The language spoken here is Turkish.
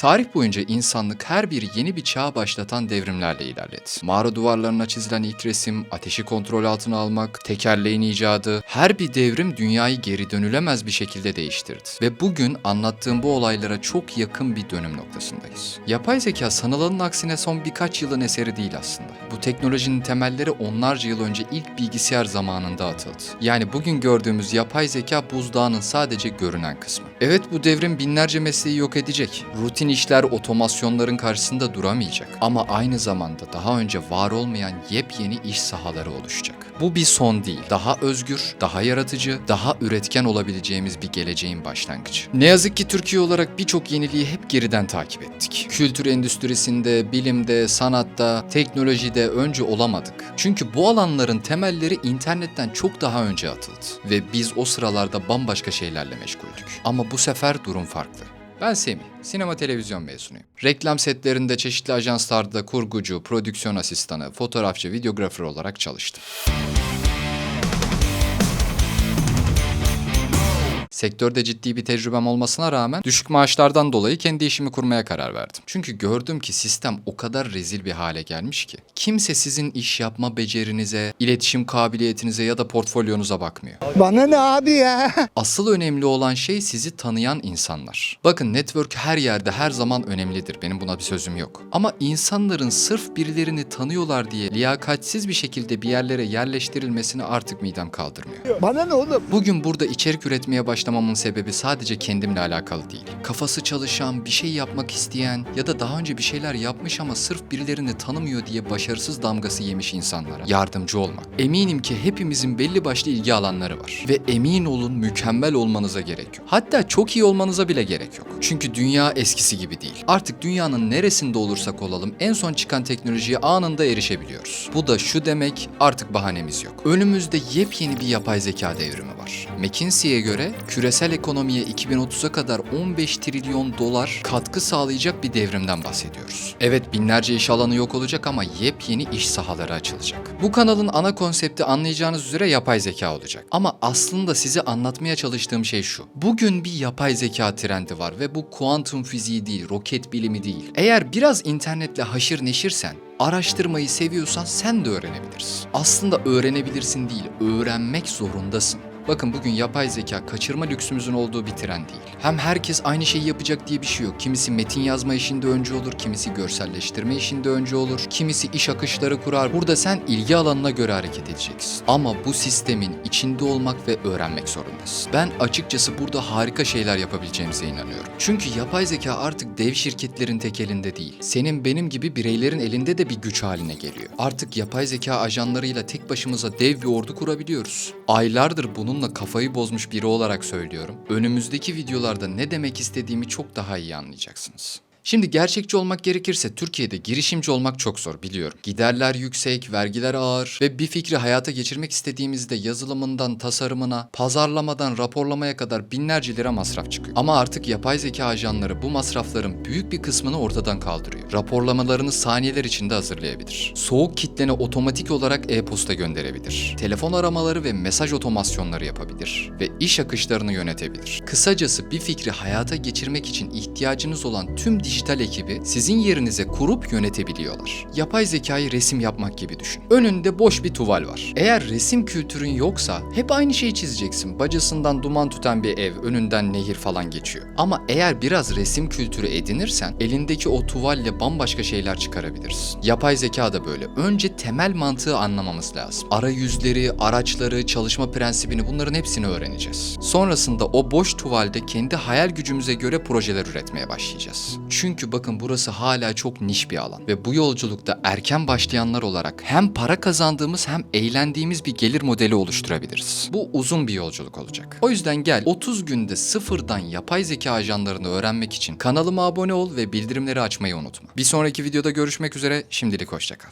Tarih boyunca insanlık her bir yeni bir çağ başlatan devrimlerle ilerledi. Mağara duvarlarına çizilen ilk resim, ateşi kontrol altına almak, tekerleğin icadı, her bir devrim dünyayı geri dönülemez bir şekilde değiştirdi. Ve bugün anlattığım bu olaylara çok yakın bir dönüm noktasındayız. Yapay zeka sanılanın aksine son birkaç yılın eseri değil aslında. Bu teknolojinin temelleri onlarca yıl önce ilk bilgisayar zamanında atıldı. Yani bugün gördüğümüz yapay zeka buzdağının sadece görünen kısmı. Evet bu devrim binlerce mesleği yok edecek. Rutin işler otomasyonların karşısında duramayacak. Ama aynı zamanda daha önce var olmayan yepyeni iş sahaları oluşacak. Bu bir son değil. Daha özgür, daha yaratıcı, daha üretken olabileceğimiz bir geleceğin başlangıcı. Ne yazık ki Türkiye olarak birçok yeniliği hep geriden takip ettik. Kültür endüstrisinde, bilimde, sanatta, teknolojide önce olamadık. Çünkü bu alanların temelleri internetten çok daha önce atıldı. Ve biz o sıralarda bambaşka şeylerle meşguldük. Ama bu sefer durum farklı. Ben Semih, sinema televizyon mezunuyum. Reklam setlerinde çeşitli ajanslarda kurgucu, prodüksiyon asistanı, fotoğrafçı, videografer olarak çalıştım. Sektörde ciddi bir tecrübem olmasına rağmen düşük maaşlardan dolayı kendi işimi kurmaya karar verdim. Çünkü gördüm ki sistem o kadar rezil bir hale gelmiş ki kimse sizin iş yapma becerinize, iletişim kabiliyetinize ya da portfolyonuza bakmıyor. Bana ne abi ya? Asıl önemli olan şey sizi tanıyan insanlar. Bakın network her yerde her zaman önemlidir. Benim buna bir sözüm yok. Ama insanların sırf birilerini tanıyorlar diye liyakatsiz bir şekilde bir yerlere yerleştirilmesini artık midem kaldırmıyor. Bana ne oğlum? Bugün burada içerik üretmeye başlamamın sebebi sadece kendimle alakalı değil. Kafası çalışan, bir şey yapmak isteyen ya da daha önce bir şeyler yapmış ama sırf birilerini tanımıyor diye başarısız damgası yemiş insanlara yardımcı olmak. Eminim ki hepimizin belli başlı ilgi alanları var. Ve emin olun mükemmel olmanıza gerek yok. Hatta çok iyi olmanıza bile gerek yok. Çünkü dünya eskisi gibi değil. Artık dünyanın neresinde olursak olalım en son çıkan teknolojiye anında erişebiliyoruz. Bu da şu demek artık bahanemiz yok. Önümüzde yepyeni bir yapay zeka devrimi var. McKinsey'e göre küresel ekonomiye 2030'a kadar 15 trilyon dolar katkı sağlayacak bir devrimden bahsediyoruz. Evet binlerce iş alanı yok olacak ama yepyeni iş sahaları açılacak. Bu kanalın ana konsepti anlayacağınız üzere yapay zeka olacak. Ama aslında size anlatmaya çalıştığım şey şu. Bugün bir yapay zeka trendi var ve bu kuantum fiziği değil, roket bilimi değil. Eğer biraz internetle haşır neşirsen araştırmayı seviyorsan sen de öğrenebilirsin. Aslında öğrenebilirsin değil, öğrenmek zorundasın. Bakın bugün yapay zeka kaçırma lüksümüzün olduğu bir trend değil. Hem herkes aynı şeyi yapacak diye bir şey yok. Kimisi metin yazma işinde önce olur, kimisi görselleştirme işinde önce olur, kimisi iş akışları kurar. Burada sen ilgi alanına göre hareket edeceksin. Ama bu sistemin içinde olmak ve öğrenmek zorundasın. Ben açıkçası burada harika şeyler yapabileceğimize inanıyorum. Çünkü yapay zeka artık dev şirketlerin tek elinde değil. Senin benim gibi bireylerin elinde de bir güç haline geliyor. Artık yapay zeka ajanlarıyla tek başımıza dev bir ordu kurabiliyoruz. Aylardır bununla kafayı bozmuş biri olarak söylüyorum. Önümüzdeki videolarda ne demek istediğimi çok daha iyi anlayacaksınız. Şimdi gerçekçi olmak gerekirse Türkiye'de girişimci olmak çok zor biliyorum. Giderler yüksek, vergiler ağır ve bir fikri hayata geçirmek istediğimizde yazılımından tasarımına, pazarlamadan raporlamaya kadar binlerce lira masraf çıkıyor. Ama artık yapay zeka ajanları bu masrafların büyük bir kısmını ortadan kaldırıyor. Raporlamalarını saniyeler içinde hazırlayabilir. Soğuk kitlene otomatik olarak e-posta gönderebilir. Telefon aramaları ve mesaj otomasyonları yapabilir ve iş akışlarını yönetebilir. Kısacası bir fikri hayata geçirmek için ihtiyacınız olan tüm dijital ekibi sizin yerinize kurup yönetebiliyorlar. Yapay zekayı resim yapmak gibi düşün. Önünde boş bir tuval var. Eğer resim kültürün yoksa hep aynı şeyi çizeceksin. Bacasından duman tüten bir ev, önünden nehir falan geçiyor. Ama eğer biraz resim kültürü edinirsen elindeki o tuvalle bambaşka şeyler çıkarabilirsin. Yapay zeka da böyle. Önce temel mantığı anlamamız lazım. Arayüzleri, araçları, çalışma prensibini bunların hepsini öğreneceğiz. Sonrasında o boş tuvalde kendi hayal gücümüze göre projeler üretmeye başlayacağız. Çünkü bakın burası hala çok niş bir alan ve bu yolculukta erken başlayanlar olarak hem para kazandığımız hem eğlendiğimiz bir gelir modeli oluşturabiliriz. Bu uzun bir yolculuk olacak. O yüzden gel 30 günde sıfırdan yapay zeka ajanlarını öğrenmek için kanalıma abone ol ve bildirimleri açmayı unutma. Bir sonraki videoda görüşmek üzere şimdilik hoşçakal.